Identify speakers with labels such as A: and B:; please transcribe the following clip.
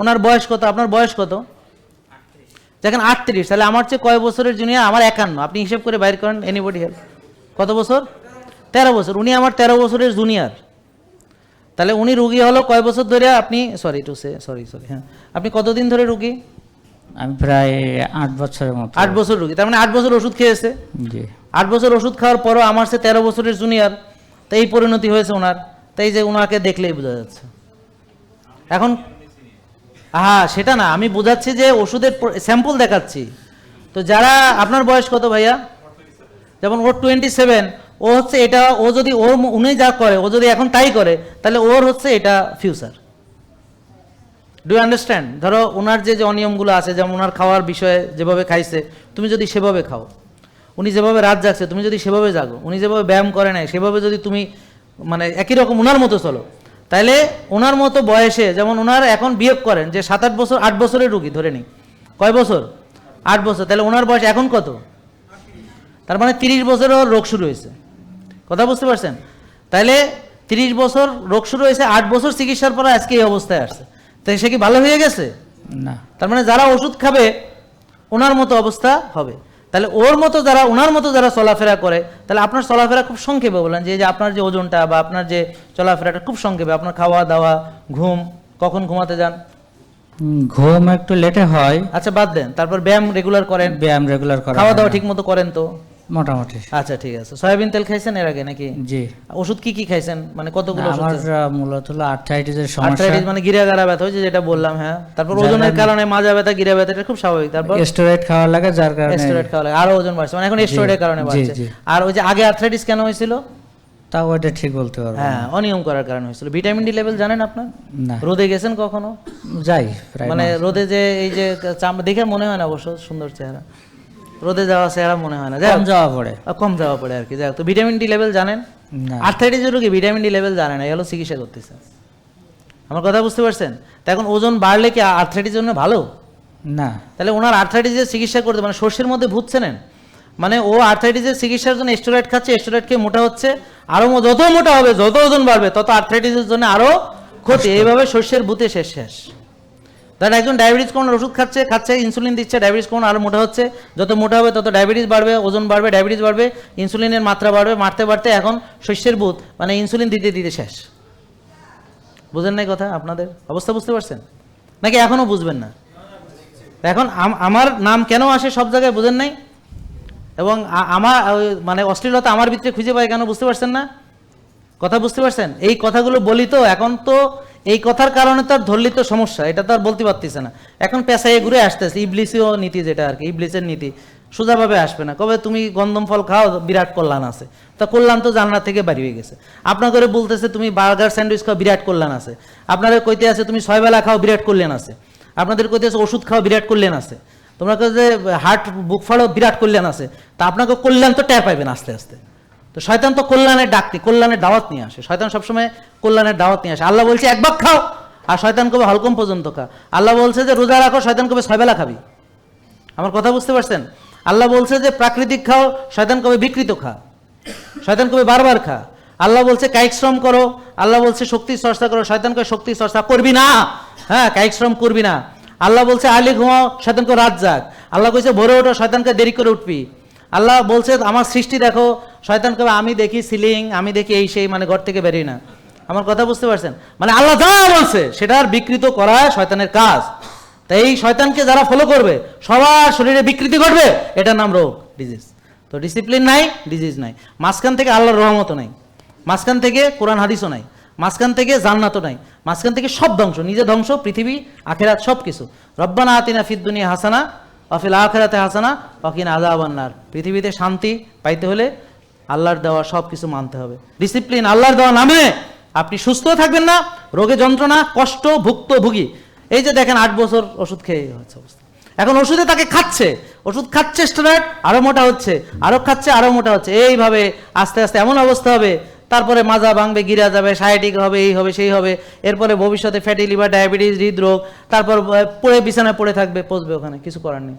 A: ওনার বয়স কত? আপনার বয়স কত? দেখেন আটত্রিশ। তাহলে আমার চেয়ে কয় বছরের জুনিয়র আমার একান্ন। আপনি হিসেব করে বাইর করেন এনিবডি হেল্প কত বছর? তেরো বছর। উনি আমার তেরো বছরের জুনিয়র তাহলে উনি রুগী হলো কয় বছর ধরে আপনি sorry to say sorry sorry হ্যাঁ। আপনি কতদিন ধরে রুগী?
B: আমি প্রায় আট বছরের মতো।
A: আট বছর রুগী। তার মানে আট বছর ওষুধ খেয়েছে?
B: জি।
A: আট বছর ওষুধ খাওয়ার পরও আমার সে তেরো বছরের জুনিয়র তো এই পরিণতি হয়েছে ওনার। তাই যে ওনাকে দেখলেই বোঝা যাচ্ছে। এখন হ্যাঁ সেটা না। আমি বোঝাচ্ছি যে ওষুধের স্যাম্পল দেখাচ্ছি। তো যারা, আপনার বয়স কত ভাইয়া? যেমন ওর টোয়েন্টি সেভেন ও হচ্ছে এটা, ও যদি ওর উনি যা করে, ও যদি এখন তাই করে, তাহলে ওর হচ্ছে এটা ফিউচার ডু আন্ডারস্ট্যান্ড ধরো ওনার যে যে অনিয়মগুলো আছে, যেমন ওনার খাওয়ার বিষয়ে যেভাবে খাইছে, তুমি যদি সেভাবে খাও, উনি যেভাবে রাত জাগছে, তুমি যদি সেভাবে জাগো, উনি যেভাবে ব্যায়াম করে নাই, সেভাবে যদি তুমি মানে একই রকম ওনার মতো চলো তাইলে ওনার মতো বয়সে যেমন ওনার এখন বিয়োগ করেন যে সাত আট বছর আট বছরের রুগী ধরে নিই। কয় বছর? আট বছর। তাহলে ওনার বয়স এখন কত? তার মানে তিরিশ বছরের ওর রোগ শুরু হয়েছে। কথা বুঝতে পারছেন? তাহলে তিরিশ বছর রোগ শুরু হয়েছে আট বছর চিকিৎসার পর আজকে এই অবস্থায় আসছে। তাই সে কি ভালো হয়ে গেছে?
B: না।
A: তার মানে যারা ওষুধ খাবে ওনার মতো অবস্থা হবে। তাহলে ওর মতো যারা ওনার মতো যারা চলাফেরা করে তাহলে আপনার চলাফেরা খুব সংক্ষেপে বলেন যে যে আপনার যে ওজনটা বা আপনার যে চলাফেরাটা খুব সংক্ষেপে আপনার খাওয়া দাওয়া ঘুম কখন ঘুমাতে যান?
B: ঘুম একটু লেটে হয়।
A: আচ্ছা বাদ দেন তারপর ব্যায়াম রেগুলার করেন।
B: ব্যায়াম রেগুলার করেন
A: খাওয়া দাওয়া ঠিক মতো করেন তো?
B: মোটামুটি।
A: আচ্ছা ঠিক আছে। সয়াবিন তেল খাইছেন এর আগে নাকি?
B: জি।
A: ওষুধ কি কি খাইছেন? মানে কতগুলো
B: আমার মূলত হলো আর্থ্রাইটিসের সমস্যা।
A: আর্থ্রাইটিস মানে গিরা গারা ব্যথা হয়েছে যেটা বললাম হ্যাঁ। তারপর ওজনের
B: কারণে-
A: মাজা ব্যথা গিরা ব্যথা এটা খুব স্বাভাবিক। তারপর?
B: স্টেরয়েড খাওয়া লাগে যার কারণে
A: স্টেরয়েড খাওয়া লাগে। আরও ওজন বাড়ছে। মানে এখন স্টেরয়েডের কারণে বাড়ছে। আর ওই যে আগে আর্থ্রাইটিস কেন হয়েছিল?
B: তাও এটা ঠিক বলতে পারব
A: হ্যাঁ অনিয়ম করার কারণে হয়েছিল। ভিটামিন ডি লেভেল জানেন আপনার?
B: না।
A: রোদে গেছেন কখনো?
B: যাই
A: মানে রোদে যে এই যে চামড়া দেখে মনে হয় না অবশ্য সুন্দর চেহারা। রোদে যাওয়া চেহারা মনে হয় না।
B: কম যাওয়া পড়ে।
A: কম যাওয়া পড়ে আর কি। যাই হোক, তো ভিটামিন ডি লেভেল জানেন?
B: না।
A: আর্থাইটিসের রোগী ভিটামিন ডি লেভেল জানে না এগুলো চিকিৎসা করতেছে। আমার কথা বুঝতে পারছেন? তা এখন ওজন বাড়লে কি আর্থাইটিস জন্য ভালো?
B: না।
A: তাহলে ওনার আর্থাইটিসের চিকিৎসা করতে মানে শস্যের মধ্যে ভুতছে নেন মানে ও আর্থাইটিসের চিকিৎসার জন্য স্টেরয়েড খাচ্ছে স্টেরয়েড খেয়ে মোটা হচ্ছে। আরও মো- যত মোটা হবে যত ওজন বাড়বে তত আর্থাইটিসের জন্য আরও ক্ষতি। এইভাবে শস্যের ভূতে শেষ শেষ। ধরেন একজন ডায়াবেটিস কোন ওষুধ খাচ্ছে খাচ্ছে ইনসুলিন দিচ্ছে ডায়াবেটিস কোন আরও মোটা হচ্ছে। যত মোটা হবে, তত ডায়াবেটিস বাড়বে, ওজন বাড়বে ডায়াবেটিস বাড়বে ইনসুলিনের মাত্রা বাড়বে মারতে বাড়তে এখন শস্যের ভূত মানে ইনসুলিন দিতে দিতে শেষ। বুঝেন নাই কথা আপনাদের? অবস্থা বুঝতে পারছেন? নাকি এখনও বুঝবেন না? এখন আম- আমার নাম কেন আসে সব জায়গায় বুঝেন নাই? এবং আমার মানে অশ্লীলতা আমার ভিতরে খুঁজে পায় কেন বুঝতে পারছেন না? কথা বুঝতে পারছেন? এই কথাগুলো বলি তো, এখন তো এই কথার কারণে তো আর ধরলি তো সমস্যা, এটা তো আর বলতে পারতেছে না। এখন পেশায় ঘুরে আসতেছে ইবলিসিও নীতি যেটা আর কি, ইবলিসের নীতি, সোজাভাবে আসবে না। কবে তুমি গন্ধম ফল খাও, বিরাট কল্যাণ আছে। তা কল্যাণ তো জানলা থেকে বাড়ি হয়ে গেছে। আপনার করে বলতেছে তুমি বার্গার স্যান্ডউইচ খাও, বিরাট কল্যাণ আছে। আপনাদের কইতে আছে তুমি ছয় বেলা খাও, বিরাট কল্যাণ আছে। আপনাদের কইতে আছে ওষুধ খাও, বিরাট কল্যাণ আছে। তোমরা যে হার্ট বুক ফাড়ো বিরাট কল্যাণ আছে। তা আপনাকে কল্যাণ তো ট্যাপ পাইবেন আস্তে আস্তে। তো শয়তান তো কল্যাণের ডাকতে, কল্যাণের দাওয়াত নিয়ে আসে। শয়তান সবসময় কল্যাণের দাওয়াত নিয়ে আসে। আল্লাহ বলছে, এক ভাগ খাও, আর শয়তান কবে হলকম পর্যন্ত খা। আল্লাহ বলছে যে, রোজা রাখো, শয়তান কবে ছয় বেলা খাবি? আমার কথা বুঝতে পারছেন? আল্লাহ বলছে যে, প্রাকৃতিক খাও, শয়তান কবে বিকৃত খা। শয়তান কবে বারবার খা। আল্লাহ বলছে, কায়িক শ্রম করো। আল্লাহ বলছে, শক্তি চর্চা করো। শয়তান কবে শক্তি চর্চা করবি না? হ্যাঁ কায়িক শ্রম করবি না। আল্লাহ বলছে, আলি ঘুমাও শয়তানকে রাত জাগ। আল্লাহ কইছে, ভোরে ওঠো, শয়তানকে দেরি করে উঠবি। আল্লাহ বলছে, আমার সৃষ্টি দেখো শয়তান কবে আমি দেখি সিলিং, আমি দেখি এই সেই মানে ঘর থেকে বেরোই না। আমার কথা বুঝতে পারছেন? মানে আল্লাহ যা বলছে সেটার বিকৃত করা শয়তানের কাজ। তাই এই শয়তানকে যারা ফলো করবে, সবার শরীরে বিকৃতি ঘটবে, এটার নাম রোগ ডিজিজ তো ডিসিপ্লিন নাই ডিজিজ নাই। মাঝখান থেকে আল্লাহর রহমতও নাই। মাঝখান থেকে কোরআন, হাদিসও নাই। মাঝখান থেকে জান্নাতও নাই। মাঝখান থেকে সব ধ্বংস, নিজে ধ্বংস, পৃথিবী, আখেরাত সব কিছু রব্বানা আতিনা ফিদ দুনিয়া হাসানা অফিল আখেরাতে হাসানা অকিন আজাবান্নার পৃথিবীতে শান্তি পাইতে হলে আল্লাহর দেওয়া সব কিছু মানতে হবে। ডিসিপ্লিন আল্লাহর দেওয়া নামে আপনি সুস্থ থাকবেন না, রোগে যন্ত্রণা, কষ্ট ভুক্ত ভুগি এই যে দেখেন আট বছর ওষুধ খেয়ে হচ্ছে অবস্থা। এখন ওষুধে তাকে খাচ্ছে, ওষুধ খাচ্ছে স্টেরয়েড, আরও মোটা হচ্ছে, আরও খাচ্ছে, আরও মোটা হচ্ছে। এইভাবে আস্তে আস্তে এমন অবস্থা হবে তারপরে মাজা ভাঙবে, গিরা যাবে সায়াটিক হবে, এই হবে, সেই হবে। এরপরে ভবিষ্যতে ফ্যাটি লিভার ডায়াবেটিস হৃদরোগ, তারপর পড়ে, বিছানায় পড়ে থাকবে, পচবে ওখানে, কিছু করার নেই।